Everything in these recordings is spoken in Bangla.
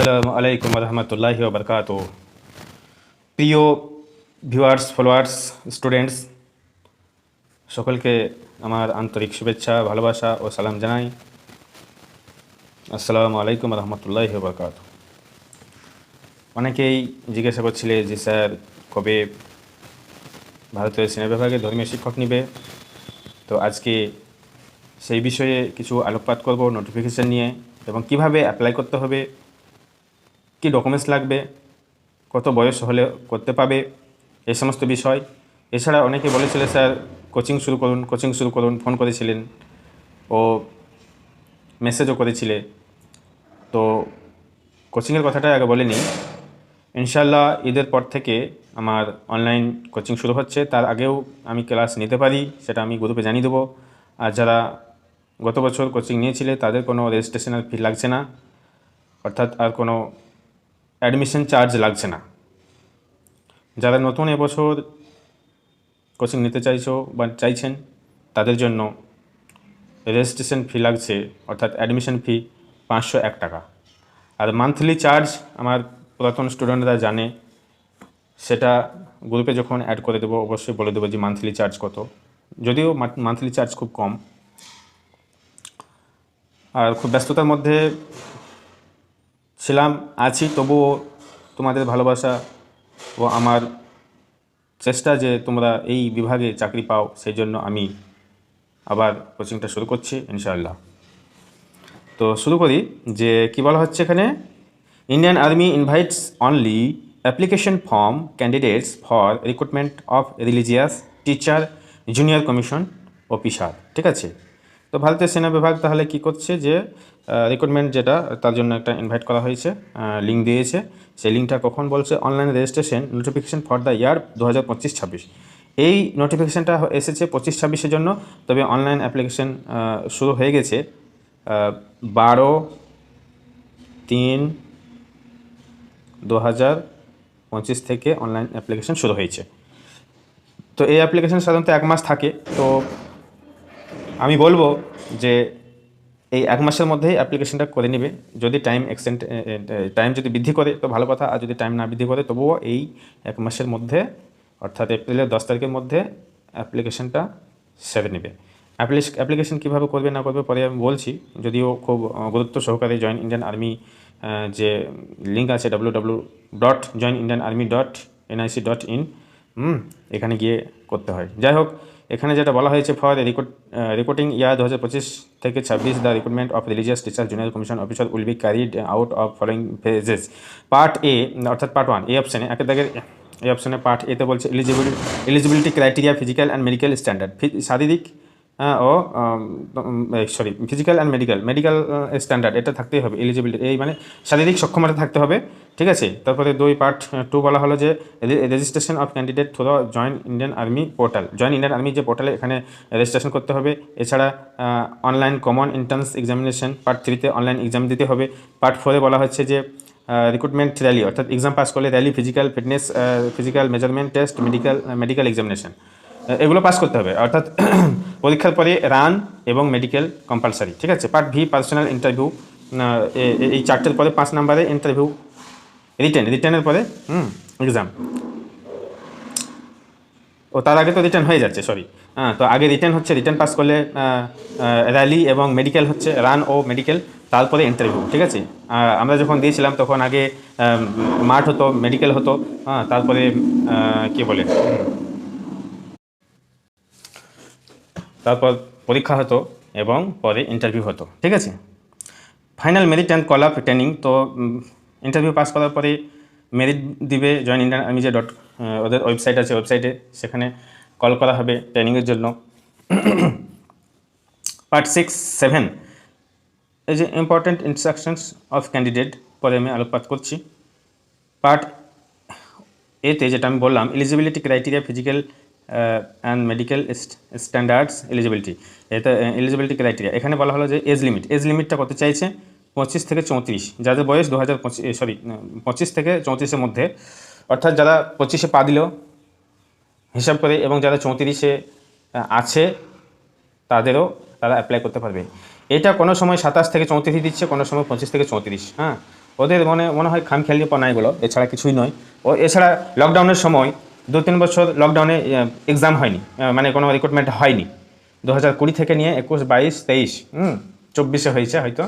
আসসালামু আলাইকুম রহমতুল্লাহ বরকাত প্রিয় ভিউয়ার্স ফলোয়ার্স স্টুডেন্টস সকলকে আমার আন্তরিক শুভেচ্ছা, ভালোবাসা ও সালাম জানাই। আসসালামু আলাইকুম রহমতুল্লাহ বরকাত অনেকেই জিজ্ঞাসা করছিলে যে, স্যার, কবে ভারতীয় সিনেমা বিভাগে ধর্মীয় শিক্ষক নিবে? তো আজকে সেই বিষয়ে কিছু আলোকপাত করব নোটিফিকেশান নিয়ে এবং কীভাবে অ্যাপ্লাই করতে হবে কি ডকুমেন্টস লাগবে, কত বয়স হলে করতে পাবে, এই সমস্ত বিষয়। এছাড়া অনেকে বলেছিল, স্যার কোচিং শুরু করুন কোচিং শুরু করুন। ফোন করেছিলেন। ও মেসেজও করেছিলে। তো কোচিংয়ের কথাটা আগে বলিনি। ইনশাল্লাহ ঈদের পর থেকে আমার অনলাইন কোচিং শুরু হচ্ছে। তার আগেও আমি ক্লাস নিতে পারি, সেটা আমি গ্রুপে জানিয়ে দেবো। আর যারা গত বছর কোচিং নিয়েছিলে, তাদের কোনো রেজিস্ট্রেশনের ফি লাগছে না। অর্থাৎ আর কোনো অ্যাডমিশন চার্জ লাগছে না। যারা নতুন এবছর কোচিং নিতে চাইছো বা চাইছেন, তাদের জন্য রেজিস্ট্রেশন ফি লাগছে, অর্থাৎ অ্যাডমিশন ফি পাঁচশো এক টাকা। আর মান্থলি চার্জ আমার পুরাতন স্টুডেন্টরা জানে, সেটা গ্রুপে যখন অ্যাড করে দেবো, অবশ্যই বলে দেবো যে মান্থলি চার্জ কত। যদিও মান্থলি চার্জ খুব কম। আর খুব ব্যস্ততার মধ্যে ছিলাম, আছি, তবুও তোমাদের ভালোবাসা ও আমার চেষ্টা যে তোমরা এই বিভাগে চাকরি পাও, সেই জন্য আমি আবার কোচিংটা শুরু করছি, ইনশাআল্লাহ। তো শুরু করি যে কি বলা হচ্ছে এখানে? Indian army invites only application form candidates for recruitment of religious teacher, junior commission officer ঠিক আছে? তো ভারতীয় সেনা বিভাগ তাহলে কি করছে যে রিক্রুটমেন্ট যেটা, তার জন্য একটা ইনভাইট করা হয়েছে লিঙ্ক দিয়েছে। সেই লিঙ্কটা কখন বলছে? Online registration notification for the year দু হাজার পঁচিশ ছাব্বিশ এই নোটিফিকেশানটা এসেছে পঁচিশ ছাব্বিশের জন্য, তবে অনলাইন অ্যাপ্লিকেশন শুরু হয়ে গেছে বারো তিন দু হাজার পঁচিশ থেকে অনলাইন অ্যাপ্লিকেশন শুরু হয়েছে। তো এই অ্যাপ্লিকেশন সাধারণত এক মাস থাকে, তো আমি বলব যে এই এক মাসের মধ্যেই অ্যাপ্লিকেশনটা করে নেবে। যদি টাইম এক্সটেন্ড টাইম যদি বৃদ্ধি করে, তো ভালো কথা। আর যদি টাইম না বৃদ্ধি করে, তবুও এই এক মাসের মধ্যে, অর্থাৎ এপ্রিলের দশ তারিখের মধ্যে অ্যাপ্লিকেশনটা সেরে নেবে। অ্যাপ্লিকেশন কীভাবে করবে, না করবে, পরে আমি বলছি। যদিও খুব গুরুত্ব সহকারে জয়েন ইন্ডিয়ান আর্মি যে লিঙ্ক আছে W W dot join Indian army dot NIC dot in এখানে গিয়ে করতে হয়। যাই হোক এখানে যেটা বলা হয়েছে ফর রিক্রুটিং ইয়ার দু হাজার পঁচিশ থেকে ছাব্বিশ the recruitment of religious teacher junior commission officer will be carried out of following phases part A অর্থাৎ পার্ট ওয়ান এই অপশানে একের দাগের এই অপশানে পার্ট এতে বলছে eligibility eligibility criteria physical and medical standard শারীরিক ও sorry physical and medical medical standard এটা থাকতেই হবে এলিজিবিলিটি এই মানে শারীরিক সক্ষমতা থাকতে হবে, ঠিক আছে? তারপরে দুই পার্ট টু বলা হলো যে registration of candidate through joint Indian army portal joint Indian army যে পোর্টালে এখানে রেজিস্ট্রেশন করতে হবে, এছাড়া online common entrance examination part থ্রিতে অনলাইন এক্সাম দিতে হবে পার্ট ফোরে বলা হচ্ছে যে রিক্রুটমেন্ট র্যালি অর্থাৎ এক্সাম পাস করলে rally physical fitness physical measurement test medical medical examination এগুলো পাস করতে হবে। অর্থাৎ পরীক্ষার পরে রান এবং মেডিকেল কম্পালসারি ঠিক আছে? পার্ট ভি পার্সোনাল ইন্টারভিউ এই চারটের পরে পাঁচ নাম্বারে ইন্টারভিউ রিটার্ন রিটার্নের পরে, হুম এক্সাম ও, তার আগে তো রিটার্ন হয়ে যাচ্ছে সরি হ্যাঁ তো আগে রিটার্ন হচ্ছে রিটার্ন পাস করলে র্যালি এবং মেডিকেল হচ্ছে রান ও মেডিকেল তারপরে ইন্টারভিউ ঠিক আছে? আমরা যখন দিয়েছিলাম, তখন আগে মাঠ হতো মেডিকেল হতো হ্যাঁ তারপরে কী বলে? তারপর পরীক্ষা হতো এবং পরে ইন্টারভিউ হতো, ঠিক আছে? Final merit and call up training তো ইন্টারভিউ পাস করার পরে মেরিট দিবে জয়েন ইন্ডিয়ান আর্মি যে ডট ওদের ওয়েবসাইট আছে ওয়েবসাইটে সেখানে কল করা হবে ট্রেনিংয়ের জন্য। পার্ট সিক্স সেভেন এই যে ইম্পর্ট্যান্ট ইনস্ট্রাকশনস অফ ক্যান্ডিডেট পরে আমি আলোকপাত করছি। পার্ট এতে যেটা আমি বললাম eligibility criteria physical and medical standards eligibility এটা এলিজিবিলিটি ক্রাইটেরিয়া এখানে বলা হলো যে এজ লিমিট এজ লিমিটটা কত চাইছে? পঁচিশ থেকে চৌত্রিশ। যাদের বয়স দু হাজার পঁচিশ সরি পঁচিশ থেকে চৌত্রিশের মধ্যে, অর্থাৎ যারা পঁচিশে পা দিল, হিসাব করে, এবং যারা চৌত্রিশে আছে, তাদেরও তারা অ্যাপ্লাই করতে পারবে। এটা কোনো সময় সাতাশ থেকে চৌত্রিশ দিচ্ছে, কোনো সময় পঁচিশ থেকে চৌত্রিশ হ্যাঁ? ওদের মনে মনে হয় খামখেয়ালিপনা এগুলো এছাড়া কিছুই নয়। ও, এছাড়া লকডাউনের সময় দু তিন বছর লকডাউনে এক্সাম হয়নি। মানে কোনো রিক্রুটমেন্ট হয়নি। দু হাজার কুড়ি থেকে নিয়ে একুশ, বাইশ, তেইশ, হুম, চব্বিশে হয়েছে হয়তো।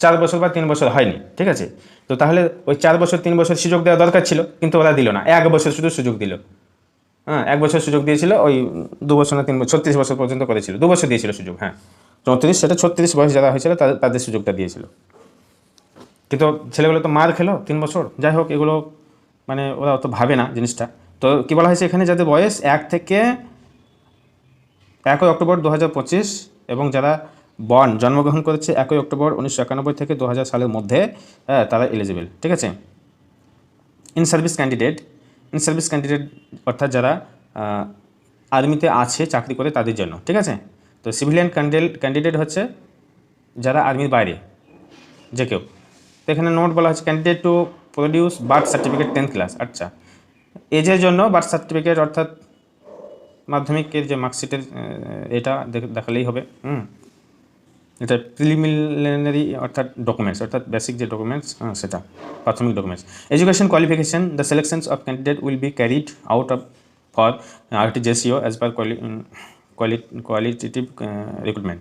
চার বছর বা তিন বছর হয়নি, ঠিক আছে? তো তাহলে ওই চার বছর, তিন বছর সুযোগ দেওয়া দরকার ছিল, কিন্তু ওরা দিল না। এক বছর শুধু সুযোগ দিল। হ্যাঁ এক বছর সুযোগ দিয়েছিল, ওই দু বছর না তিন বছর, ছত্রিশ বছর পর্যন্ত করেছিল। দু বছর দিয়েছিল সুযোগ হ্যাঁ। চৌত্রিশ, সেটা ছত্রিশ বয়স যারা হয়েছিল, তাদের তাদের সুযোগটা দিয়েছিল। কিন্তু ছেলেগুলো তো মার খেলো তিন বছর। যাই হোক, এগুলো মানে ওরা অত ভাবে না জিনিসটা। তো কী বলা হয়েছে এখানে? যাদের বয়স এক থেকে একই অক্টোবর দু হাজার পঁচিশ এবং যারা বন জন্মগ্রহণ করেছে একই অক্টোবর উনিশশো একানব্বই থেকে দু হাজার সালের মধ্যে হ্যাঁ, তারা এলিজিবল ঠিক আছে? In service candidate in service candidate অর্থাৎ যারা আর্মিতে আছে চাকরি করে তাদের জন্য ঠিক আছে? তো সিভিলিয়ান ক্যান্ডিডেট ক্যান্ডিডেট হচ্ছে যারা আর্মির বাইরে যে কেউ। তো এখানে নোট বলা হচ্ছে candidate to produce birth certificate tenth class আচ্ছা। এজের জন্য বার্থ সার্টিফিকেট অর্থাৎ মাধ্যমিকের যে মার্কশিটের এটা দেখালেই হবে। হুম। এটা প্রিলিমিনারি অর্থাৎ ডকুমেন্টস অর্থাৎ বেসিক যে ডকুমেন্টস হ্যাঁ সেটা, প্রাথমিক documents education qualification the selections of candidate will be carried out of for RTJCO as per qualitative recruitment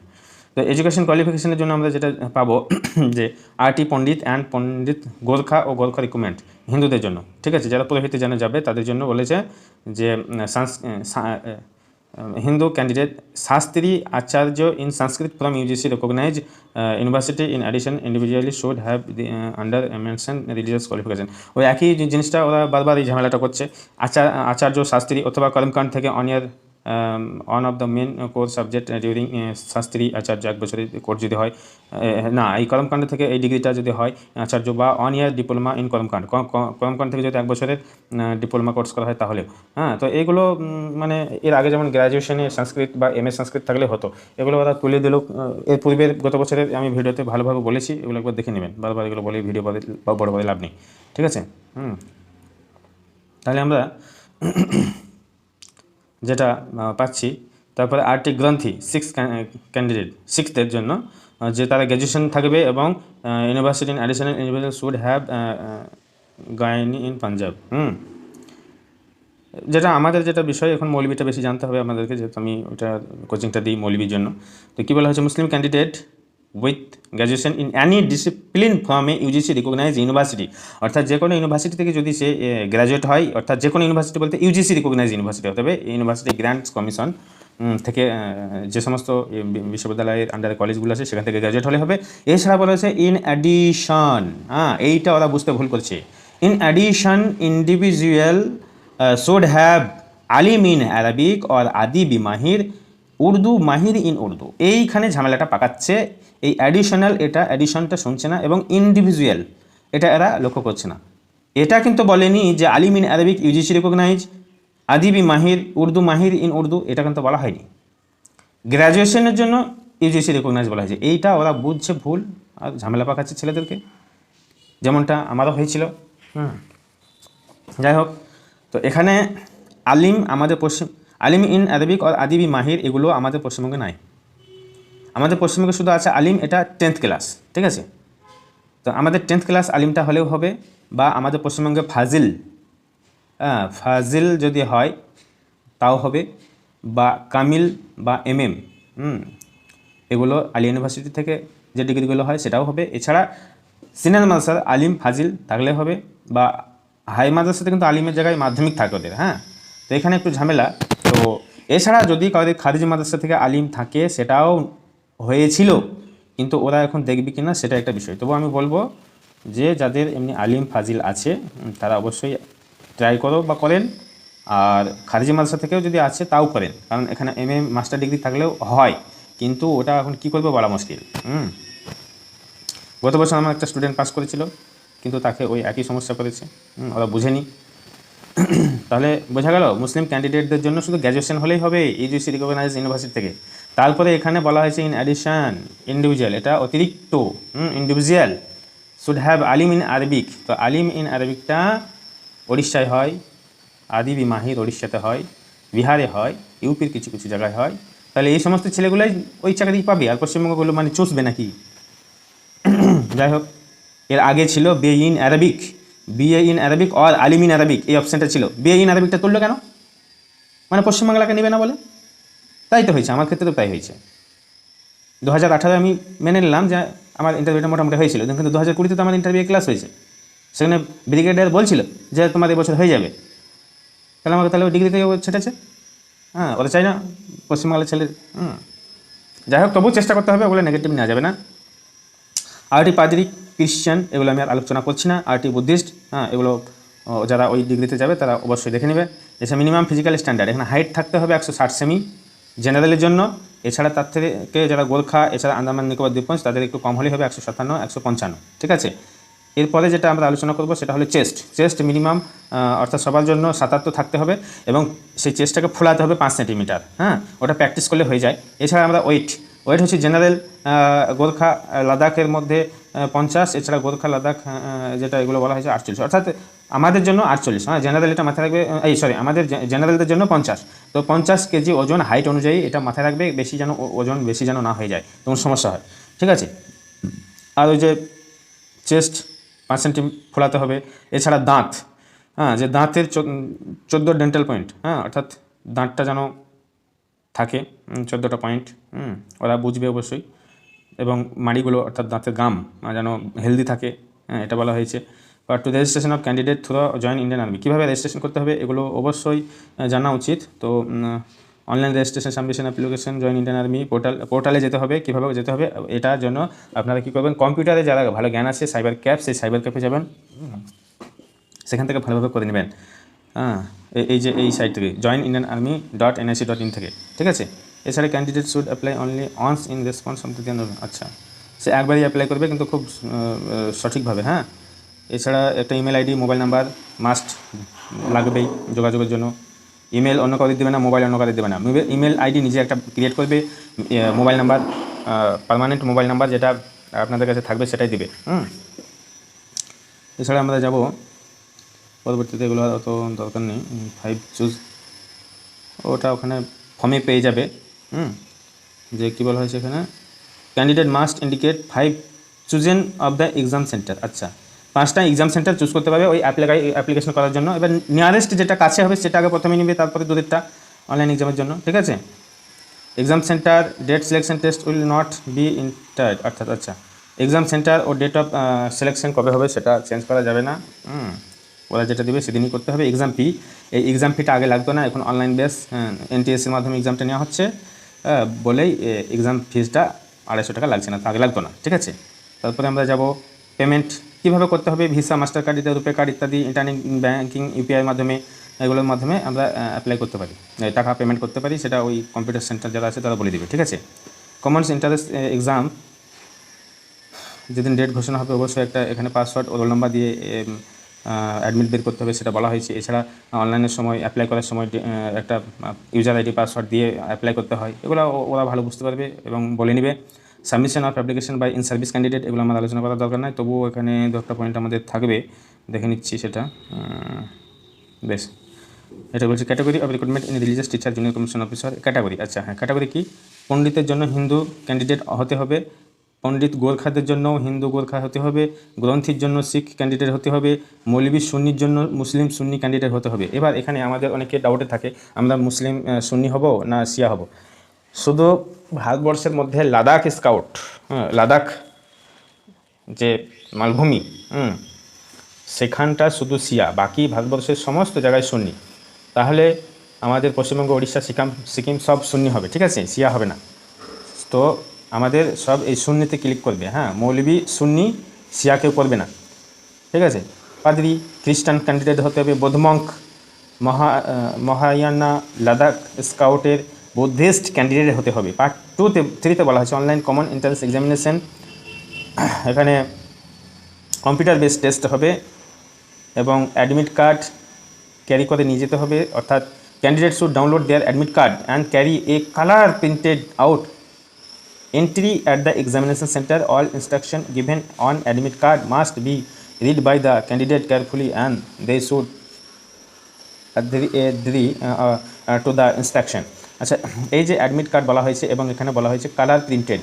তো এডুকেশন কোয়ালিফিকেশনের জন্য আমরা যেটা পাবো যে আরটি পণ্ডিত অ্যান্ড পণ্ডিত গোর্খা ও গোর্খা রিকুমেন্ট হিন্দুদের জন্য। ঠিক আছে? যারা পুরোহিতে জানা যাবে তাদের জন্য বলেছে যে উম, সাংস- আহ, সা- ah, Hindu candidate Sastri Acharya university in addition individually recognized uh, the under addition, individually qualification. ওই একই জিনিসটা ওরা বারবার এই ঝামেলাটা করছে। আচার আচার্য শাস্ত্রী অথবা কর্মকাণ্ড থেকে অনিয়ার one of the main core subject during Shastri Acharya এক বছরের কোর্স যদি হয় আহ, না এই কর্মকাণ্ড থেকে এই ডিগ্রিটা যদি হয় আচার্য বা ওয়ান ইয়ার ডিপ্লোমা ইন কর্মকাণ্ড ক- ক- কর্মকাণ্ড থেকে যদি এক বছরের ডিপ্লোমা কোর্স করা হয় তাহলে হ্যাঁ তো এগুলো মানে এর আগে যেমন গ্র্যাজুয়েশনে সংস্কৃত বা এম এ সংস্কৃত থাকলে হতো এগুলো ওরা তুলে দিল আহ, এর পূর্বের গত বছরের আমি ভিডিওতে ভালোভাবে বলেছি এগুলো একবার দেখে নেবেন বারবার এগুলো বলে ভিডিও বড় বড় লাভ নেই ঠিক আছে? হুম তাহলে আমরা যেটা পাচ্ছি। তারপরে আরটি গ্রন্থি সিক্স ক্যান্ডিডেট সিক্সদের জন্য যে তারা গ্র্যাজুয়েশন থাকবে এবং university in additional individual should have Giani in Punjab হুম। যেটা আমাদের যেটা বিষয়, এখন মৌলবিটা বেশি জানতে হবে আমাদেরকে, যেহেতু আমি ওটা কোচিংটা দিই মৌলবির জন্য। তো কী বলা হচ্ছে Muslim candidate with graduation in any discipline from UGC recognise university অর্থাৎ যে কোনো ইউনিভার্সিটি থেকে যদি সে গ্র্যাজুয়েট হয়, অর্থাৎ যে কোনো ইউনিভার্সিটি বলতে ইউজিসি রিকগনাইজ ইউনিভার্সিটি হতে হবে ইউনিভার্সিটি গ্র্যান্টস কমিশন থেকে যে সমস্ত বিশ্ববিদ্যালয়ের আন্ডারে কলেজগুলো আছে, সেখান থেকে গ্র্যাজুয়েট হলে হবে। এছাড়া বলা হয়েছে ইন অ্যাডিশন হ্যাঁ এইটা ওরা বুঝতে ভুল করছে। In addition individual should have Alim in Arabic or Adibi Mahir Urdu Mahir in Urdu. এইখানে ঝামেলাটা পাকাচ্ছে। এই অ্যাডিশনাল এটা অ্যাডিশনটা শুনছে না এবং ইন্ডিভিজুয়াল এটা এরা লক্ষ্য করছে না। এটা কিন্তু বলেনি যে Alim in Arabic UGC recognise Adibi Mahir Urdu Mahir in Urdu এটা কিন্তু বলা হয়নি। গ্র্যাজুয়েশনের জন্য ইউজিসি রেকগনাইজ বলা হয়েছে। এইটা ওরা বুঝছে ভুল আর ঝামেলা পাকাচ্ছে ছেলেদেরকে। যেমনটা আমারও হয়েছিল। হুম। যাই হোক তো এখানে আলিম আমাদের পশ্চিম আলিম ইন আরবিক আর আদিবি মাহির, এগুলো আমাদের পশ্চিমবঙ্গে নাই। আমাদের পশ্চিমবঙ্গে শুধু আছে আলিম, এটা টেন্থ ক্লাস ঠিক আছে? তো আমাদের টেন্থ ক্লাস আলিমটা হলেও হবে, বা আমাদের পশ্চিমবঙ্গে ফাজিল হ্যাঁ ফাজিল যদি হয়, তাও হবে, বা কামিল, বা এম এম এগুলো আলী ইউনিভার্সিটি থেকে যে ডিগ্রিগুলো হয় সেটাও হবে। এছাড়া সিনিয়র মাদ্রাসার আলিম, ফাজিল থাকলে হবে, বা হাই মাদ্রাসাতে কিন্তু আলিমের জায়গায় মাধ্যমিক থাকে ওদের হ্যাঁ? তো এখানে একটু ঝামেলা। তো এছাড়া যদি কাউদের খারিজি মাদ্রাসা থেকে আলিম থাকে, সেটাও হয়েছিল, কিন্তু ওরা এখন দেখবি কিনা সেটা একটা বিষয়। তবু আমি বলব যে যাদের এমনি আলিম ফাজিল আছে তারা অবশ্যই ট্রাই করো বা করেন। আর খারিজি মাদ্রাসা থেকেও যদি আছে, তাও করেন। কারণ এখানে এম মাস্টার ডিগ্রি থাকলেও হয়, কিন্তু ওটা এখন কী করবে বলা মুশকিল, হুম? গত বছর আমার একটা স্টুডেন্ট পাস করেছিল, কিন্তু তাকে ওই একই সমস্যা করেছে ওরা বুঝেনি। তাহলে বোঝা গেল মুসলিম ক্যান্ডিডেটদের জন্য শুধু গ্র্যাজুয়েশন হলেই হবে ইউজিসি রিকগনাইজ ইউনিভার্সিটি থেকে। তারপরে এখানে বলা হয়েছে ইন অ্যাডিশন ইন্ডিভিজুয়াল এটা অতিরিক্ত individual should have Alim in Arabic তো আলিম ইন আরবিকটা উড়িষ্যায় হয় আদিবি মাহির উড়িষ্যাতে হয়, বিহারে হয়, ইউপির কিছু কিছু জায়গায় হয়। তাহলে এই সমস্ত ছেলেগুলোই ওই চাকরি পাবে, আর পশ্চিমবঙ্গগুলো মানে চুষবে নাকি? যাই হোক, এর আগে ছিল বে in Arabic BA in Arabic or Alim in Arabic এই অপশানটা ছিল। বে ইন অ্যারাবিকটা তুললো কেন? মানে পশ্চিমবাংলাকে নেবে না বলে? তাই তো হয়েছে, আমার ক্ষেত্রে তো তাই হয়েছে। দু হাজার আঠারো আমি মেনে নিলাম যে আমার ইন্টারভিউটা মোটামুটি হয়েছিল, কিন্তু দু হাজার কুড়িতে তো আমার ইন্টারভিউ ক্লাস হয়েছে। সেখানে ব্রিগেডিয়ার বলছিল যে তোমার এবছর হয়ে যাবে। তাহলে আমাকে তাহলে ডিগ্রি থেকে ও ছেটেছে। হ্যাঁ ওরা চাই না পশ্চিমবাংলার ছেলে হুম। যাই হোক, তবুও চেষ্টা করতে হবে, ওগুলো নেগেটিভ নেওয়া যাবে না। আরটি পাদ্রি ক্রিশ্চিয়ান এগুলো আমি আর আলোচনা করছি না। আরটি বুদ্ধিস্ট হ্যাঁ এগুলো যারা ওই ডিগ্রিতে যাবে, তারা অবশ্যই দেখে নেবে। এছাড়া মিনিমাম ফিজিক্যাল স্ট্যান্ডার্ড এখানে হাইট থাকতে হবে একশো ষাট সেমি জেনারেলের জন্য, এছাড়া তার থেকে যারা গোর্খা, এছাড়া আন্দামান নিকোবর দ্বীপপুঞ্জ তাদের একটু কম হলেই হবে একশো সাতান্ন, একশো পঞ্চান্ন, ঠিক আছে? এরপরে যেটা আমরা আলোচনা করব, সেটা হলো চেস্ট। চেস্ট মিনিমাম অর্থাৎ সবার জন্য সাতাত্তর থাকতে হবে এবং সেই চেস্টটাকে ফুলাতে হবে পাঁচ সেন্টিমিটার হ্যাঁ? ওটা প্র্যাকটিস করলে হয়ে যায়। এছাড়া আমরা ওয়েট ওয়েট হচ্ছে জেনারেল গোর্খা লাদাখের মধ্যে পঞ্চাশ, এছাড়া গোর্খা, লাদাখ যেটা এগুলো বলা হয়েছে আটচল্লিশ। অর্থাৎ আমাদের জন্য আটচল্লিশ হ্যাঁ জেনারেল এটা মাথায় রাখবে এই সরি আমাদের জেনারেলদের জন্য পঞ্চাশ। তো পঞ্চাশ কেজি ওজন, হাইট অনুযায়ী এটা মাথায় রাখবে, বেশি যেন ওজন বেশি যেন না হয়ে যায় তখন সমস্যা হয়। ঠিক আছে? আর ওই যে চেস্ট, পাঁচ সেন্টি ফোলাতে হবে, এছাড়া দাঁত হ্যাঁ যে দাঁতের চোদ্দ ডেন্টাল পয়েন্ট হ্যাঁ অর্থাৎ দাঁতটা যেন থাকে চোদ্দোটা পয়েন্ট ওরা বুঝবে অবশ্যই। এবং মাড়িগুলো অর্থাৎ দাঁতের গাম যেন হেলদি থাকে হ্যাঁ এটা বলা হয়েছে। But to registration of candidate through join Indian army কীভাবে রেজিস্ট্রেশন করতে হবে এগুলো অবশ্যই জানা উচিত। তো online registration submission application join Indian army portal পোর্টালে যেতে হবে, কীভাবে যেতে হবে, এটার জন্য আপনারা কী করবেন কম্পিউটারে যারা ভালো জ্ঞান আছে সাইবার ক্যাপ সেই সাইবার ক্যাপে যাবেন। সেখান থেকে ভালোভাবে করে নেবেন। হ্যাঁ এই- যে এই সাইট থেকে join Indian army dot NIC dot in থেকে, ঠিক আছে? এছাড়া candidate should apply only once in response of the আচ্ছা। সে একবারই অ্যাপ্লাই করবে কিন্তু খুব সঠিকভাবে হ্যাঁ? এছাড়া একটা email ID mobile number must লাগবেই যোগাযোগের জন্য। ইমেল অন্য কাউকে দেবে না মোবাইল অন্য কাউকে দেবে না। ইমেল আইডি নিজে একটা ক্রিয়েট করবে mobile number permanent mobile number যেটা আপনাদের কাছে থাকবে সেটাই দিবে, হুম? এছাড়া আমরা যাব পরবর্তীতে এগুলো অত দরকার নেই। ফাইভ চুজ ওটা ওখানে ফর্মে পেয়ে যাবে। হুম? যে কী বলা হয়েছে এখানে? Candidate must indicate five chosen of the exam centre আচ্ছা। পাঁচটা এক্সাম সেন্টার চুজ করতে পারবে ওই অ্যাপ্লিকেশন করার জন্য। এবার নিয়ারেস্ট যেটা কাছে হবে সেটা আগে প্রথমে নিবে, তারপরে দূরেরটা অনলাইন এক্সামের জন্য। ঠিক আছে? Exam centre date selection test will not be entered অর্থাৎ আচ্ছা। এক্সাম সেন্টার ও ডেট অফ সিলেকশন কবে হবে সেটা চেঞ্জ করা যাবে না। হুম। ওরা যেটা দেবে সেদিনই করতে হবে। এক্সাম ফি এই এক্সাম ফিটা আগে লাগতো না, এখন অনলাইন বেস এনটিএসসির মাধ্যমে এক্সামটা নেওয়া হচ্ছে। বলেই এক্সাম ফিজটা আড়াইশো টাকা লাগছে না, তো আগে লাগতো না, ঠিক আছে? তারপরে আমরা যাব পেমেন্ট কীভাবে করতে হবে? ভিসা মাস্টার কার্ড ইত্যাদি রুপে কার্ড ইত্যাদি ইন্টারনেট ব্যাঙ্কিং ইউপিআইয়ের মাধ্যমে, এগুলোর মাধ্যমে আমরা অ্যাপ্লাই করতে পারি। টাকা পেমেন্ট করতে পারি, সেটা ওই কম্পিউটার সেন্টার যারা আছে তারা বলে দেবে, ঠিক আছে? কমন্স ইন্টারেস্ট এক্সাম যেদিন ডেট ঘোষণা হবে, অবশ্যই একটা এখানে পাসওয়ার্ড ও রোল নাম্বার দিয়ে অ্যাডমিট বের করতে হবে সেটা বলা হয়েছে। এছাড়া অনলাইনের সময় অ্যাপ্লাই করার সময় একটা ইউজার আইডি পাসওয়ার্ড দিয়ে অ্যাপ্লাই করতে হয়। এগুলো ওরা ভালো বুঝতে পারবে এবং বলে নেবে। Submission of application by in service candidate এগুলো আমার আলোচনা করার দরকার নাই। তবুও এখানে দু একটা পয়েন্ট আমাদের থাকবে। দেখে নিচ্ছি সেটা। বেশ। এটা বলছে category of recruitment in religious teacher junior commission officer category আচ্ছা হ্যাঁ ক্যাটাগরি কি? পণ্ডিতের জন্য হিন্দু ক্যান্ডিডেট হতে হবে। পণ্ডিত গোর্খাদের জন্য হিন্দু গোর্খা হতে হবে, গ্রন্থির জন্য শিখ ক্যান্ডিডেট হতে হবে, মৌলবী সুন্নির জন্য মুসলিম সুন্নি ক্যান্ডিডেট হতে হবে। এবার এখানে আমাদের অনেকে ডাউটে থাকে, আমরা মুসলিম সুন্নি হব না শিয়া হব? শুধু ভারতবর্ষের মধ্যে লাদাখ স্কাউট হ্যাঁ লাদাখ যে মালভূমি, হুম, সেখানটা শুধু শিয়া, বাকি ভারতবর্ষের সমস্ত জায়গায় সুন্নি। তাহলে আমাদের পশ্চিমবঙ্গ উড়িষ্যা সিকিম সিকিম সব সুন্নি হবে, ঠিক আছে? শিয়া হবে না। তো আমাদের সব এই শূন্যতে ক্লিক করবে হ্যাঁ? মৌলবী, সুন্নি শিয়া কেউ করবে না। ঠিক আছে? পাদ্রি, খ্রিস্টান ক্যান্ডিডেট হতে হবে বৌদ্ধমঙ্ক মহা মহায়ানা, লাদাখ স্কাউটের বুদ্ধিস্ট ক্যান্ডিডেট হতে হবে। পার্ট টুতে থ্রিতে বলা হয়েছে অনলাইন কমন এন্ট্রান্স এক্সামিনেশন এখানে কম্পিউটার বেস টেস্ট হবে এবং অ্যাডমিট কার্ড ক্যারি করে নিয়ে যেতে হবে। অর্থাৎ candidate should download their admit card and carry a colour printed out entry at the examination center. All instruction given on admit card must be read by the candidate carefully and they should agree, uh, uh, uh, to the instruction. আচ্ছা এই যে অ্যাডমিট কার্ড বলা হয়েছে এবং এখানে বলা হয়েছে কালার প্রিন্টেড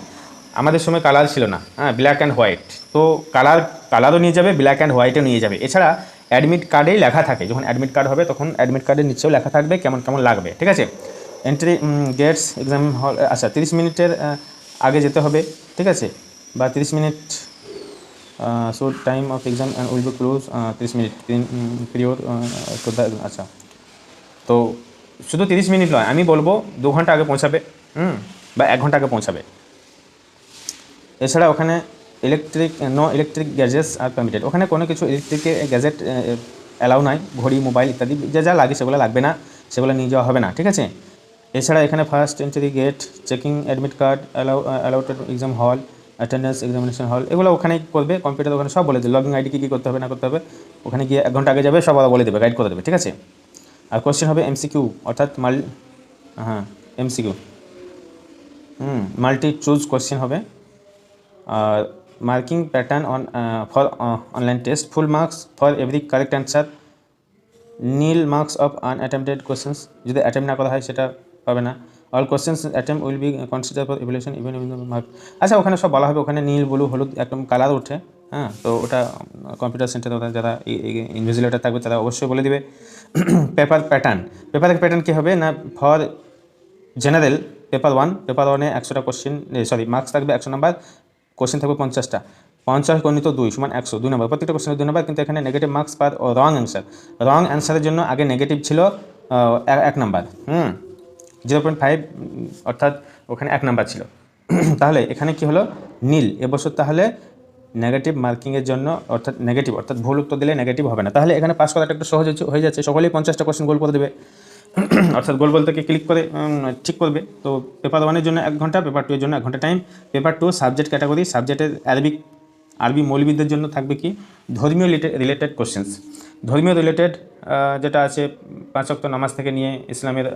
আমাদের সময় কালার ছিল না হ্যাঁ ব্ল্যাক অ্যান্ড হোয়াইট তো কালার কালারও নিয়ে যাবে ব্ল্যাক অ্যান্ড হোয়াইটও নিয়ে যাবে। এছাড়া অ্যাডমিট কার্ডেই লেখা থাকে যখন অ্যাডমিট কার্ড হবে তখন অ্যাডমিট কার্ডের নিচেও লেখা থাকবে কেমন কেমন লাগবে ঠিক আছে? এন্ট্রি গেটস এক্সাম হল আচ্ছা তিরিশ মিনিটের আগে যেতে হবে, ঠিক আছে? বা তিরিশ minute so time of exam and will be close তিরিশ মিনিট পিরিয়ড আচ্ছা। তো শুধু তিরিশ মিনিট নয়, আমি বলব দু ঘণ্টা আগে পৌঁছাবে, হুম, বা এক ঘণ্টা আগে পৌঁছাবে। এছাড়া ওখানে electric no electric gadgets are permitted ওখানে কোনো কিছু ইলেকট্রিক গ্যাজেট অ্যালাউ নাই, ঘড়ি মোবাইল ইত্যাদি, যা যা লাগে সেগুলো লাগবে না, সেগুলো নিয়ে যাওয়া হবে না, ঠিক আছে? এছাড়া এখানে first entry gate checking admit card allow allotted exam hall attendance examination hall এগুলো ওখানেই করবে কম্পিউটার ওখানে সব বলে দেবে। লগিং আইডি কী কী করতে হবে, না করতে হবে, ওখানে গিয়ে এক ঘণ্টা আগে যাবে, সব বলে দেবে গাইড করে দেবে, ঠিক আছে? আর কোশ্চেন হবে এমসিকিউ অর্থাৎ মাল হ্যাঁ এমসিকিউ হুম মাল্টি চুজ কোশ্চেন হবে। আর marking pattern on for online test full marks for every correct answer nil marks of unattempted questions যদি অ্যাটেম্প না করা হয় সেটা পাবে না। All questions attempt will be consider for evaluation even mark আচ্ছা ওখানে সব বলা হবে, ওখানে নীল, ব্লু, হলুদ, একদম কালার ওঠে হ্যাঁ? তো ওটা কম্পিউটার সেন্টারে ওরা যারা ইনভিজিলেটার থাকবে, তারা অবশ্যই বলে দিবে। পেপার প্যাটার্ন পেপারের প্যাটার্ন কী হবে না for general paper one paper ওয়ানে একশোটা কোশ্চেন সরি মার্কস থাকবে একশো নাম্বার কোশ্চেন থাকবে পঞ্চাশটা। পঞ্চাশ গণিত দুই, সমান একশো, দুই নম্বর প্রত্যেকটা কোশ্চেনের দুই নম্বর কিন্তু এখানে negative marks per wrong answer wrong অ্যান্সারের জন্য আগে নেগেটিভ ছিল এক নাম্বার হুম? জিরো পয়েন্ট ফাইভ, অর্থাৎ ওখানে এক নাম্বার ছিল। তাহলে এখানে কি হলো? নীল। এবছর তাহলে নেগেটিভ মার্কিংয়ের জন্য, অর্থাৎ নেগেটিভ অর্থাৎ ভুল উত্তর দিলে নেগেটিভ হবে না। তাহলে এখানে পাস করাটা একটু সহজ হয়ে যাচ্ছে। সকলেই পঞ্চাশটা কোশ্চেন গোল করে দেবে। অর্থাৎ গোল বলতে ক্লিক করে ঠিক করবে। তো পেপার ওয়ানের জন্য এক ঘণ্টা পেপার টু এর জন্য এক ঘণ্টা time paper two subject category সাবজেক্টের অ্যারবিক আরবি মৌলবিদদের জন্য থাকবে কি? ধর্মীয় রিলেটেড কোশ্চেন্স ধর্মীয় রিলেটেড যেটা আছে, পাঁচ অক্ট নামাজ থেকে নিয়ে ইসলামের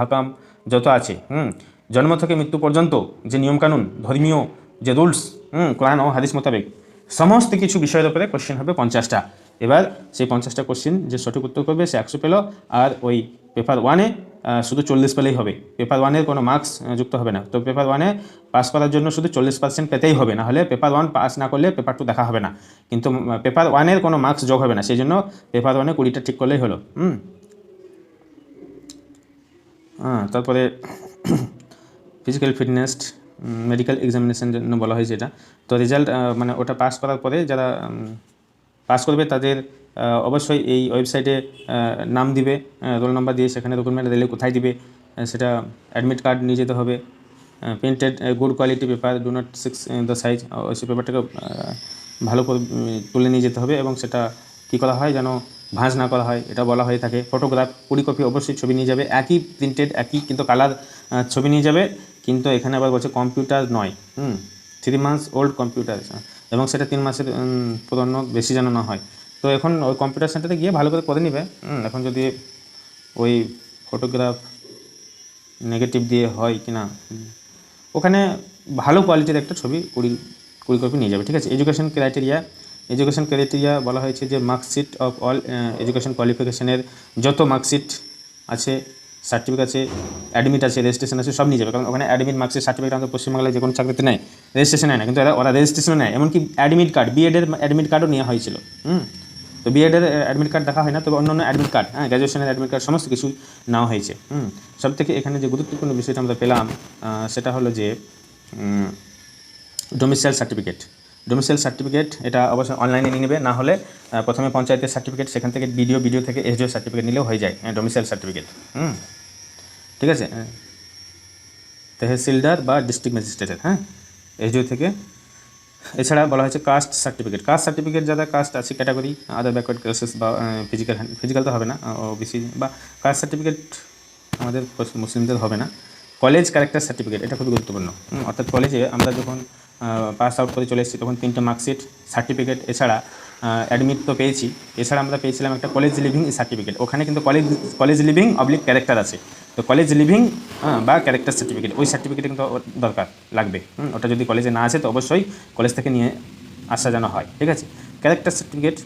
হাকাম যত আছে, হুম, জন্ম থেকে মৃত্যু পর্যন্ত যে নিয়মকানুন, ধর্মীয় যে রুলস, হুম, কোরআন ও হাদিস মোতাবেক, সমস্ত কিছু বিষয়ের উপরে কোশ্চেন হবে পঞ্চাশটা। এবার সেই পঞ্চাশটা কোশ্চেন যে সঠিক উত্তর করবে, সে একশো পেল, আর ওই পেপার ওয়ানে শুধু চল্লিশ পেলেই হবে। পেপার ওয়ানের কোনো মার্কস যুক্ত হবে না। তো পেপার ওয়ানে পাস করার জন্য শুধু চল্লিশ পার্সেন্ট পেতেই হবে, না হলে পেপার ওয়ান পাস না করলে পেপার টু দেখা হবে না। কিন্তু পেপার ওয়ানের কোনো মার্কস যোগ হবে না, সেই জন্য পেপার ওয়ানে কুড়িটা ঠিক করলেই হলো, হুম। হ্যাঁ তারপরে ফিজিক্যাল ফিটনেস মেডিকেল এক্সামিনেশন জন্য বলা হয়েছে এটা তো রেজাল্ট মানে ওটা পাস করার পরে যারা পাস করবে তাদের অবশ্যই এই ওয়েবসাইটে নাম দিবে রোল নাম্বার দিয়ে সেখানে ডকুমেন্ট দিলে কোথায় দিবে সেটা অ্যাডমিট কার্ড নিয়ে যেতে হবে। Printed good quality paper do not six the size সেই পেপারটাকে ভালো করে তুলে নিয়ে যেতে হবে এবং সেটা কী করা হয় যেন ভাঁজ না করা হয়, এটা বলা হয়ে থাকে। ফটোগ্রাফ কুড়ি কপি অবশ্যই ছবি নিয়ে যাবে। একই প্রিন্টেড একই কিন্তু কালার ছবি নিয়ে যাবে। কিন্তু এখানে আবার বলছে কম্পিউটার নয়। Hmm three months old computer এবং সেটা তিন মাসের পুরনো, বেশি যেন না হয়। তো এখন ওই কম্পিউটার সেন্টারে গিয়ে ভালো করে করে নিবে। এখন যদি ওই ফটোগ্রাফ নেগেটিভ দিয়ে হয় কি না ওখানে ভালো কোয়ালিটির একটা ছবি কুড়ি কুড়ি কপি নিয়ে যাবে। ঠিক আছে? এডুকেশন ক্রাইটেরিয়া এডুকেশন ক্রাইটেরিয়া বলা হয়েছে যে মার্কশিট অফ অল এডুকেশন কোয়ালিফিকেশনের যত মার্কশিট আছে, সার্টিফিকেট আছে, অ্যাডমিট আছে, রেজিস্ট্রেশন আছে, সব নিয়ে যাবে। কারণ ওখানে অ্যাডমিট, মার্কশিট, সার্টিফিকেট আমাদের পশ্চিমবাংলায় যে কোনো চাকরিতে নেয়, রেজিস্ট্রেশন নেয় না। কিন্তু ওরা রেজিস্ট্রেশন নেয়। এমনকি অ্যাডমিট কার্ড বিএডের অ্যাডমিট কার্ডও নেওয়া হয়েছিল। হুম? তো বিএডের অ্যাডমিট কার্ড দেখা হয় না, তবে অন্য অন্য অ্যাডমিট কার্ড হ্যাঁ গ্র্যাজুয়েশনের অ্যাডমিট কার্ড, সমস্ত কিছু নেওয়া হয়েছে। হুম? সব থেকে এখানে যে গুরুত্বপূর্ণ বিষয়টা আমরা পেলাম সেটা হলো যে ডোমিসাইল সার্টিফিকেট ডোমিসাইল সার্টিফিকেট এটা অবশ্যই অনলাইনে নিয়ে নেবে, না হলে প্রথমে পঞ্চায়েতের সার্টিফিকেট সেখান থেকে বিডিও বিডিও থেকে এসডিও সার্টিফিকেট নিলেও হয়ে যায় ডোমিসাইল সার্টিফিকেট হুম? ঠিক আছে। তহসিলদার বা ডিস্ট্রিক্ট ম্যাজিস্ট্রেটের হ্যাঁ? এসডিও থেকে, এছাড়া বলা হয়েছে কাস্ট সার্টিফিকেট কাস্ট সার্টিফিকেট যারা কাস্ট আছে ক্যাটাগরি আদার ব্যাকওয়ার্ড ক্লাসেস বা ফিজিক্যাল ফিজিক্যাল তো হবে না ওবিসি বা কাস্ট সার্টিফিকেট আমাদের মুসলিমদের হবে না। কলেজ ক্যারেক্টার সার্টিফিকেট এটা খুবই গুরুত্বপূর্ণ। অর্থাৎ কলেজে আমরা যখন পাস আউট করে চলে এসেছি, তখন তিনটে মার্কশিট সার্টিফিকেট এছাড়া অ্যাডমিট তো পেয়েছি। এছাড়া আমরা পেয়েছিলাম একটা কলেজ লিভিং সার্টিফিকেট ওখানে কিন্তু college college leaving oblique character আছে। তো কলেজ লিভিং বা ক্যারেক্টার সার্টিফিকেট ওই সার্টিফিকেট কিন্তু দরকার, লাগবে। ওটা যদি কলেজে না আছে তো অবশ্যই কলেজ থেকে নিয়ে আসা যেন হয়, ঠিক আছে? ক্যারেক্টার সার্টিফিকেট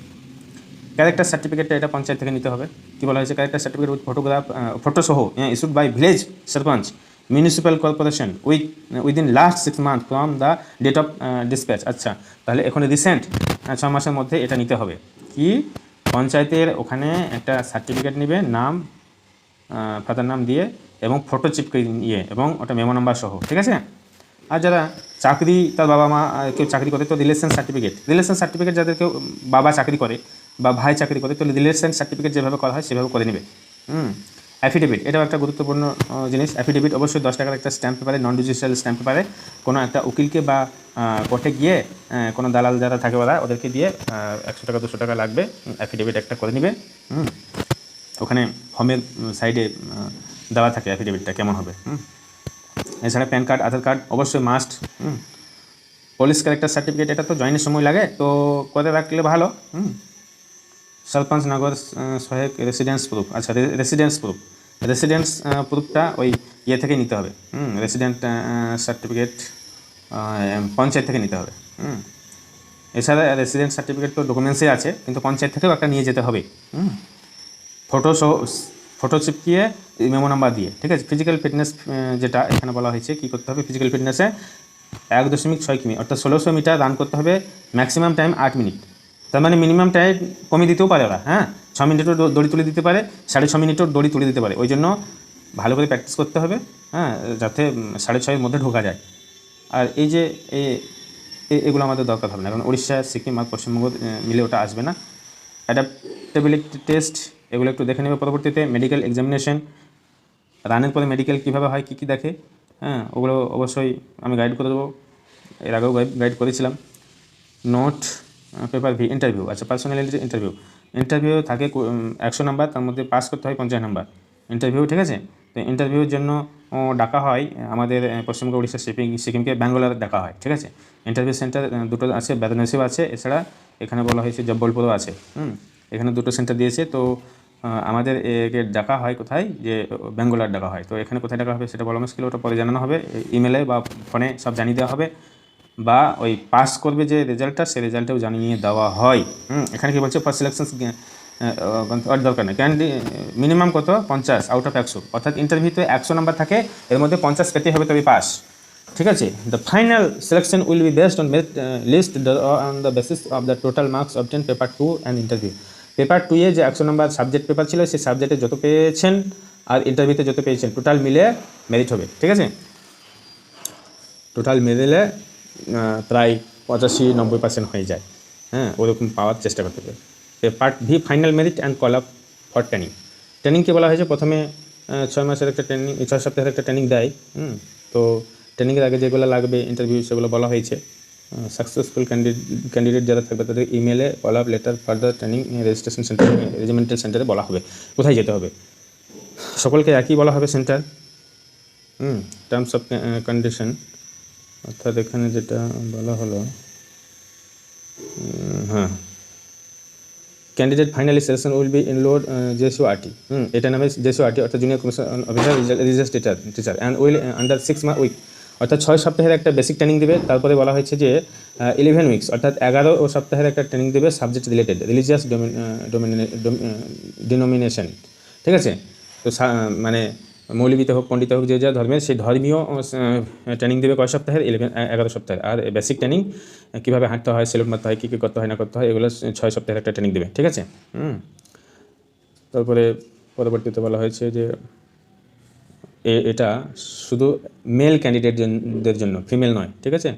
ক্যারেক্টার সার্টিফিকেটটা এটা পঞ্চায়েত থেকে নিতে হবে। কী বলা হয়েছে? Character certificate with photograph photo সহ issued by village sarpanch municipal corporation with within last six month from the date of dispatch আচ্ছা তাহলে এখন রিসেন্ট ছ মাসের মধ্যে এটা নিতে হবে। কি? পঞ্চায়েতের ওখানে একটা সার্টিফিকেট নেবে, নাম ফাদার নাম দিয়ে, এবং ফটো চিপকে ইয়ে এবং ওটা মেমো নাম্বার সহ, ঠিক আছে? আর যারা চাকরি, তার বাবা মা কেউ চাকরি করে, তো রিলেশন সার্টিফিকেট রিলেশন সার্টিফিকেট যাদের কেউ বাবা চাকরি করে, বা ভাই চাকরি করে, তো রিলেশন সার্টিফিকেট যেভাবে করা হয়, সেভাবে করে নেবে। হুম? অ্যাফিডেভিট এটাও একটা গুরুত্বপূর্ণ জিনিস। অ্যাফিডেভিট অবশ্যই দশ টাকার একটা স্ট্যাম্প পেপারে নন ডিজিটাল স্ট্যাম্প পেপারে, কোনো একটা উকিলকে বা কোর্টে গিয়ে কোনো দালাল যারা থাকে ওরা, ওদেরকে দিয়ে একশো টাকা, দুশো টাকা লাগবে। অ্যাফিডেভিট একটা করে নেবে। ওখানে ফর্মের সাইডে দেওয়া থাকে অ্যাফিডেভিটটা কেমন হবে। এছাড়া প্যান কার্ড আধার কার্ড অবশ্যই মাস্ট পুলিশ ক্যারেক্টার সার্টিফিকেট এটা তো জয়েনের সময় লাগে, তো করে রাখলে ভালো? হুম? সরপঞ্চ নগর সহায়ক রেসিডেন্স প্রুফ আচ্ছা রেসিডেন্স প্রুফ রেসিডেন্স প্রুফটা ওই ইয়ে থেকে নিতে হবে। হুম রেসিডেন্ট সার্টিফিকেট পঞ্চায়েত থেকে নিতে হবে। হুম, এছাড়া রেসিডেন্ট সার্টিফিকেট তো ডকুমেন্টসে আছে, কিন্তু পঞ্চায়েত থেকেও একটা নিয়ে যেতে হবে। হুম ফটো সহ ফটো চিপকিয়ে মেমো নাম্বার দিয়ে, ঠিক আছে? ফিজিক্যাল ফিটনেস যেটা এখানে বলা হয়েছে, কী করতে হবে? ফিজিক্যাল ফিটনেসে এক দশমিক ছয় কিমি, অর্থাৎ ষোলোশো মিটার রান করতে হবে ম্যাক্সিমাম টাইম আট মিনিট। তার মানে মিনিমাম টাইম কমিয়ে দিতেও পারে ওরা হ্যাঁ? ছ মিনিটও দড়ি তুলে দিতে পারে, সাড়ে ছ মিনিটও দড়ি তুলে দিতে পারে। ওই জন্য ভালো করে প্র্যাকটিস করতে হবে হ্যাঁ? যাতে সাড়ে ছয়ের মধ্যে ঢোকা যায়। আর এই যে এগুলো আমাদের দরকার হবে না, কারণ উড়িষ্যা সিকিম আর পশ্চিমবঙ্গ মিলে ওটা আসবে না। অ্যাডাপ্টেবিলিটি টেস্ট এগুলো একটু দেখে নেবে পরবর্তীতে। মেডিকেল এক্সামিনেশন রানের পরে মেডিকেল কীভাবে হয়, কী কী দেখে হ্যাঁ? ওগুলো অবশ্যই আমি গাইড করে দেবো। এর আগেও গাইড করেছিলাম। নোট পেপার ভি ইন্টারভিউ আচ্ছা পার্সোনালিটি ইন্টারভিউ ইন্টারভিউ থাকে একশো নাম্বার তার মধ্যে পাস করতে হয় পঞ্চাশ নাম্বার ইন্টারভিউ ঠিক আছে? তো ইন্টারভিউর জন্য ডাকা হয়, আমাদের পশ্চিমবঙ্গ, উড়িষ্যা সিপিং সিকিমকে ব্যাঙ্গালোর ডাকা হয়, ঠিক আছে? ইন্টারভিউ সেন্টার দুটো আছে বেদনসিও আছে, এছাড়া এখানে বলা হয়েছে জব্বলপুরও আছে, হুম? এখানে দুটো সেন্টার দিয়েছে, তো আমাদের একে ডাকা হয় কোথায়? যে ব্যাঙ্গালোর ডাকা হয়। তো এখানে কোথায় ডাকা হবে সেটা বলা মুশকিল ওটা পরে জানানো হবে ইমেলে বা ফোনে সব জানিয়ে দেওয়া হবে। বা ওই পাস করবে যে রেজাল্টটা সেই রেজাল্টটাও জানিয়ে দেওয়া হয়। এখানে কি বলছে? ফার্স্ট সিলেকশন দরকার নেই। ক্যান্ডি মিনিমাম কত? পঞ্চাশ আউট অফ একশো। অর্থাৎ ইন্টারভিউতে একশো নাম্বার থাকে, এর মধ্যে পঞ্চাশ পেতে হবে তবে পাস ঠিক আছে? The final selection will be based on list on the basis of the total marks obtain paper two and interview paper two এ যে একশো নাম্বার সাবজেক্ট পেপার ছিল, সেই সাবজেক্টে যত পেয়েছেন আর ইন্টারভিউতে যত পেয়েছেন টোটাল মিলে মেরিট হবে। ঠিক আছে? টোটাল মিলে প্রায় পঁচাশি, নব্বই পার্সেন্ট হয়ে যায়। হ্যাঁ ওরকম পাওয়ার চেষ্টা করতে হবে part V final merit and call up for training ট্রেনিংকে বলা হয়েছে? প্রথমে ছয় মাসের একটা ট্রেনিং ছয় সপ্তাহের একটা ট্রেনিং দেয়, হুম? তো ট্রেনিংয়ের আগে যেগুলো লাগবে ইন্টারভিউ সেগুলো বলা হয়েছে। সাকসেসফুল ক্যান্ডিডেট ক্যান্ডিডেট যারা থাকবে, তাদের ইমেলে call up letter further training registration centre regimental সেন্টারে বলা হবে। কোথায় যেতে হবে? সকলকে একই বলা হবে centre hmm terms of condition অর্থাৎ এখানে যেটা বলা হলো হ্যাঁ। Candidate finally selection will be enrolled JCO RT hmm, এটা নামে জেসিও আরটি অর্থাৎ junior commission officer reserve teacher teacher and will under six মা উইক অর্থাৎ ছয় সপ্তাহের একটা বেসিক ট্রেনিং দেবে, তারপরে বলা হয়েছে যে ইলেভেন উইকস অর্থাৎ এগারো সপ্তাহের একটা ট্রেনিং দেবে সাবজেক্ট রিলেটেড রিলিজিয়াস ডিনোমিনেশন ঠিক আছে? তো মানে মৌলবীতে হোক, পণ্ডিত হোক, যে যা ধর্মের সেই ধর্মীয় ট্রেনিং দেবে কয় সপ্তাহের? ইলেভেন এগারো সপ্তাহের। আর বেসিক ট্রেনিং কীভাবে হাঁটতে হয়, সেলুট মারতে হয়, কী কী করতে হয়, না করতে হয়, এগুলো ছয় সপ্তাহের একটা ট্রেনিং দেবে, ঠিক আছে? হুম। তারপরে পরবর্তীতে বলা হয়েছে যে এটা শুধু মেল ক্যান্ডিডেটদের জন্য ফিমেল নয়, ঠিক আছে?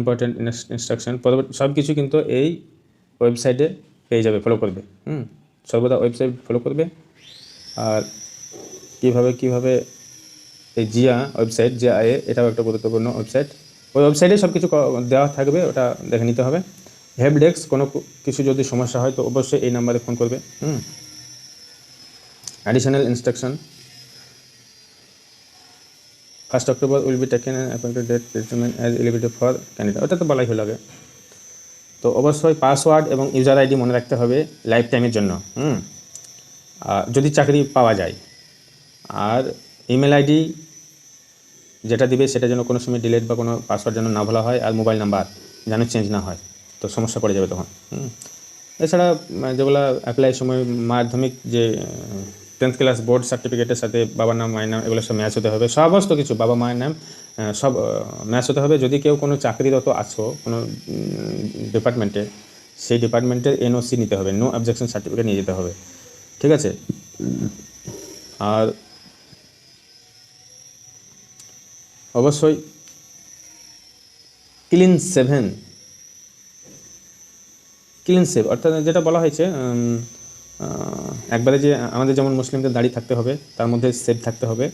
ইম্পর্টেন্ট ইনস্ট্রাকশন পরবর্তী সব কিছু কিন্তু এই ওয়েবসাইটে পেয়ে যাবে ফলো করবে, হুম? সর্বদা ওয়েবসাইট ফলো করবে, আর কীভাবে কীভাবে এই জিয়া ওয়েবসাইট জিয়া আয়ে এটাও একটা গুরুত্বপূর্ণ ওয়েবসাইট ওই ওয়েবসাইটে সব কিছু দেওয়া থাকবে, ওটা দেখে নিতে হবে। হেল্প ডেস্ক কোনো কিছু যদি সমস্যা হয়, তো অবশ্যই এই নাম্বারে ফোন করবে, হুম। Additional instruction first October will be taken appointed date retirement as elevated for candidate ওটা তো বলাই হলো আগে। তো অবশ্যই পাসওয়ার্ড এবং ইউজার আইডি মনে রাখতে হবে লাইফ টাইমের জন্য, হুম। আর যদি চাকরি পাওয়া যায় আর ইমেল আইডি যেটা দিবে সেটা যেন কোনো সময় ডিলেট বা কোনো পাসওয়ার্ড যেন না বলা হয় আর মোবাইল নাম্বার যেন চেঞ্জ না হয়। তো সমস্যা পড়ে যাবে তখন। এছাড়া যেগুলো অ্যাপ্লাই সময় মাধ্যমিক যে টেন্থ ক্লাস বোর্ড সার্টিফিকেটের সাথে বাবার নাম, মায়ের নাম এগুলো সব ম্যাচ হতে হবে। সমস্ত কিছু, বাবা, মায়ের নাম সব ম্যাচ হতে হবে। যদি কেউ কোনো চাকরিরত আছো, কোনো ডিপার্টমেন্টে সেই ডিপার্টমেন্টের এনওসি নিতে হবে। নো অবজেকশন সার্টিফিকেট নিয়ে যেতে হবে। ঠিক আছে? আর অবশ্যই। ক্লিন সেভেন ক্লিন সেভ অর্থাৎ যেটা বলা হয়েছে একবারে যে আমাদের যেমন মুসলিমদের দাড়ি থাকতে হবে, তার মধ্যে সেভ থাকতে হবে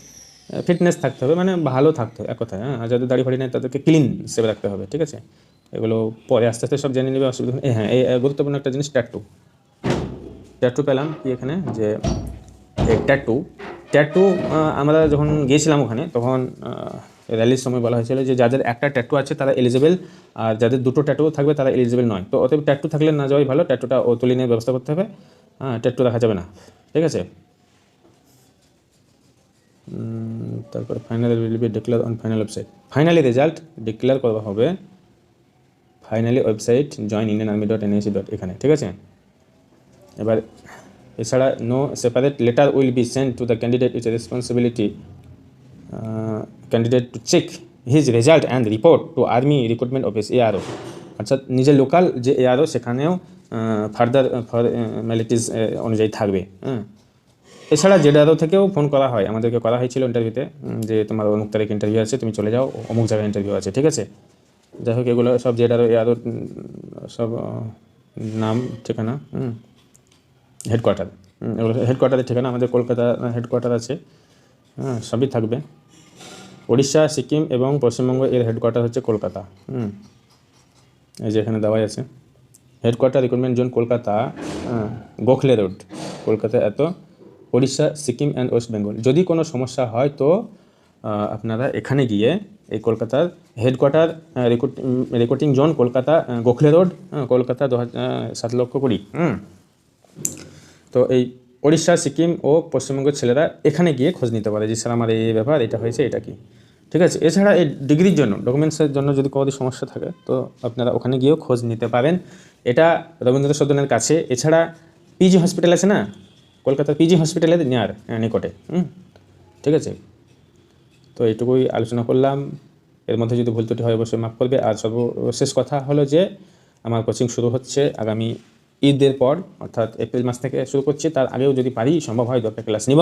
ফিটনেস থাকতে হবে মানে ভালো থাকতে হবে, এক কথায় হ্যাঁ? যাদের দাড়ি ফাড়ি নেই, তাদেরকে ক্লিন সেভ রাখতে হবে, ঠিক আছে? এগুলো পরে আস্তে আস্তে সব জেনে নেবে, অসুবিধা নেই। হ্যাঁ এই গুরুত্বপূর্ণ একটা জিনিস ট্যাটু ট্যাটু পেলাম কি এখানে? যে ট্যাটু ট্যাটু আমরা যখন গিয়েছিলাম ওখানে, তখন র্যালির সময় বলা হয়েছিল যে যাদের একটা ট্যাটু আছে তারা এলিজেবল আর যাদের দুটো ট্যাটু থাকবে তারা এলিজেবল নয়। তো অতএব ট্যাটু থাকলে না যাওয়াই ভালো ট্যাটুটা ও তুলে নিয়ে ব্যবস্থা করতে হবে। হ্যাঁ ট্যাটু রাখা যাবে না। ঠিক আছে? তারপর final will be declare on final website finally result declare করা হবে finally website join Indian army dot NAC dot এখানে। ঠিক আছে? এবার এছাড়া no separate letter will be send to the candidate its responsibility candidate to check his result and report to army recruitment office ARO অর্থাৎ নিজের লোকাল যে এআরও সেখানেও ফার্দার ফর্মালিটিস অনুযায়ী থাকবে। হ্যাঁ এছাড়া জেডারও থেকেও ফোন করা হয়। আমাদেরকে করা হয়েছিল ইন্টারভিউতে যে তোমার অমুক তারিখ ইন্টারভিউ আছে, তুমি চলে যাও, অমুক জায়গায় ইন্টারভিউ আছে, ঠিক আছে? যাই হোক, এগুলো সব জেডারও এআরও সব নাম, ঠিকানা হেডকোয়ার্টার এগুলো হেডকোয়ার্টারের ঠিকানা, আমাদের কলকাতা হেডকোয়ার্টার আছে। হ্যাঁ সবই থাকবে। উড়িষ্যা সিকিম এবং পশ্চিমবঙ্গ এর হেডকোয়ার্টার হচ্ছে কলকাতা। হুম, এই যে এখানে দেওয়াই আছে। Headquarter recruitment zone Kolkata Gokhale road Kolkata এত উড়িষ্যা সিকিম অ্যান্ড ওয়েস্ট বেঙ্গল যদি কোনো সমস্যা হয় তো আপনারা এখানে গিয়ে এই কলকাতার headquarter recruiting zone Kolkata Gokhale road Kolkata দু সাত লক্ষ কুড়ি। হুম, তো এই উড়িষ্যা সিকিম ও পশ্চিমবঙ্গের ছেলেরা এখানে গিয়ে খোঁজ নিতে পারে যে, স্যার, আমার এই ব্যাপার, এটা হয়েছে, এটা কি? ঠিক আছে? এছাড়া এই ডিগ্রির জন্য ডকুমেন্টসের জন্য যদি কোনো সমস্যা থাকে, তো আপনারা ওখানে গিয়েও খোঁজ নিতে পারেন। এটা রবীন্দ্র সদনের কাছে। এছাড়া পিজি হসপিটাল আছে না? কলকাতার পিজি হসপিটালের নেয়ার নিকটে, হুম? ঠিক আছে? তো এইটুকুই আলোচনা করলাম। এর মধ্যে যদি ভুল ত্রুটি হয়, অবশ্যই মাফ করবে। আর সর্বশেষ কথা হলো যে, আমার কোচিং শুরু হচ্ছে আগামী ঈদের পর, অর্থাৎ এপ্রিল মাস থেকে শুরু করছি, তার আগেও যদি পারি, সম্ভব হয় দরকার ক্লাস নিব।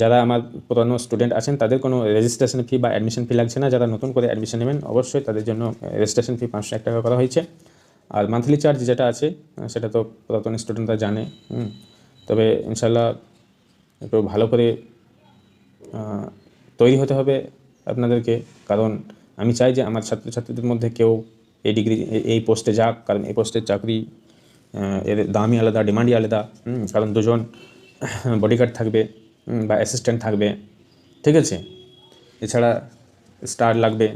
যারা আমার পুরনো স্টুডেন্ট আছেন, তাদের কোনো রেজিস্ট্রেশন ফি বা অ্যাডমিশন ফি লাগছে না। যারা নতুন করে অ্যাডমিশন নেবেন, অবশ্যই তাদের জন্য রেজিস্ট্রেশন ফি পাঁচশো এক টাকা করা হয়েছে। আর মান্থলি চার্জ যেটা আছে সেটা তো পুরাতন স্টুডেন্টরা জানে। তবে ইনশাল্লাহ একটু ভালো করে তৈরি হতে হবে আপনাদেরকে। কারণ আমি চাই যে আমার ছাত্রছাত্রীদের মধ্যে কেউ এই ডিগ্রি এই পোস্টে যাক। কারণ এই পোস্টের চাকরি এর দামই আলাদা ডিমান্ডই আলাদা কারণ দুজন বডিগার্ড থাকবে বা অ্যাসিস্ট্যান্ট থাকবে, ঠিক আছে? এছাড়া স্টার লাগবে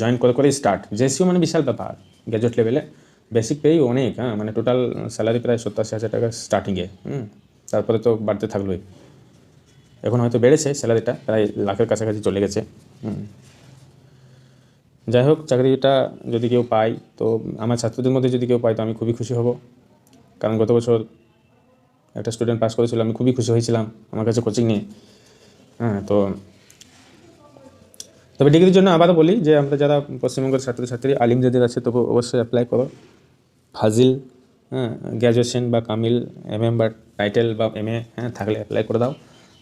জয়েন করে করেই স্টার্ট জেসিও মানে বিশাল ব্যাপার গ্র্যাজুয়েট লেভেলে বেসিক পেই অনেক হ্যাঁ মানে টোটাল স্যালারি প্রায় সত্তর আশি হাজার টাকা স্টার্টিংয়ে হুম, তারপরে তো বাড়তে থাকলোই। এখন হয়তো বেড়েছে স্যালারিটা প্রায় লাখের কাছাকাছি চলে গেছে, হুম। যাই হোক, চাকরিটা যদি কেউ পায়, তো আমার ছাত্রদের মধ্যে যদি কেউ পায়, তো আমি খুবই খুশি হব। কারণ গত বছর একটা স্টুডেন্ট পাস করেছিল, আমি খুবই খুশি হয়েছিলাম আমার কাছে কোচিং নিয়ে। হ্যাঁ তো তবে ডিগ্রির জন্য আবারও বলি যে আমরা যারা পশ্চিমবঙ্গের ছাত্রছাত্রী, আলিম যাদের আছে, তবু অবশ্যই অ্যাপ্লাই করো। ফাজিল হ্যাঁ গ্র্যাজুয়েশন বা কামিল এম এম বা টাইটেল বা এম এ হ্যাঁ থাকলে অ্যাপ্লাই করে দাও।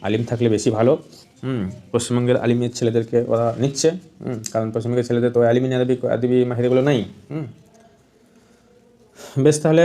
আলিম থাকলে বেশি ভালো। হুম, পশ্চিমবঙ্গের আলিমের ছেলেদেরকে ওরা নিচ্ছে। হুম, কারণ পশ্চিমবঙ্গের ছেলেদের তো আলিমিন আরবি আদিবি মাহিরগুলো নাই। হুম, বেশ তাহলে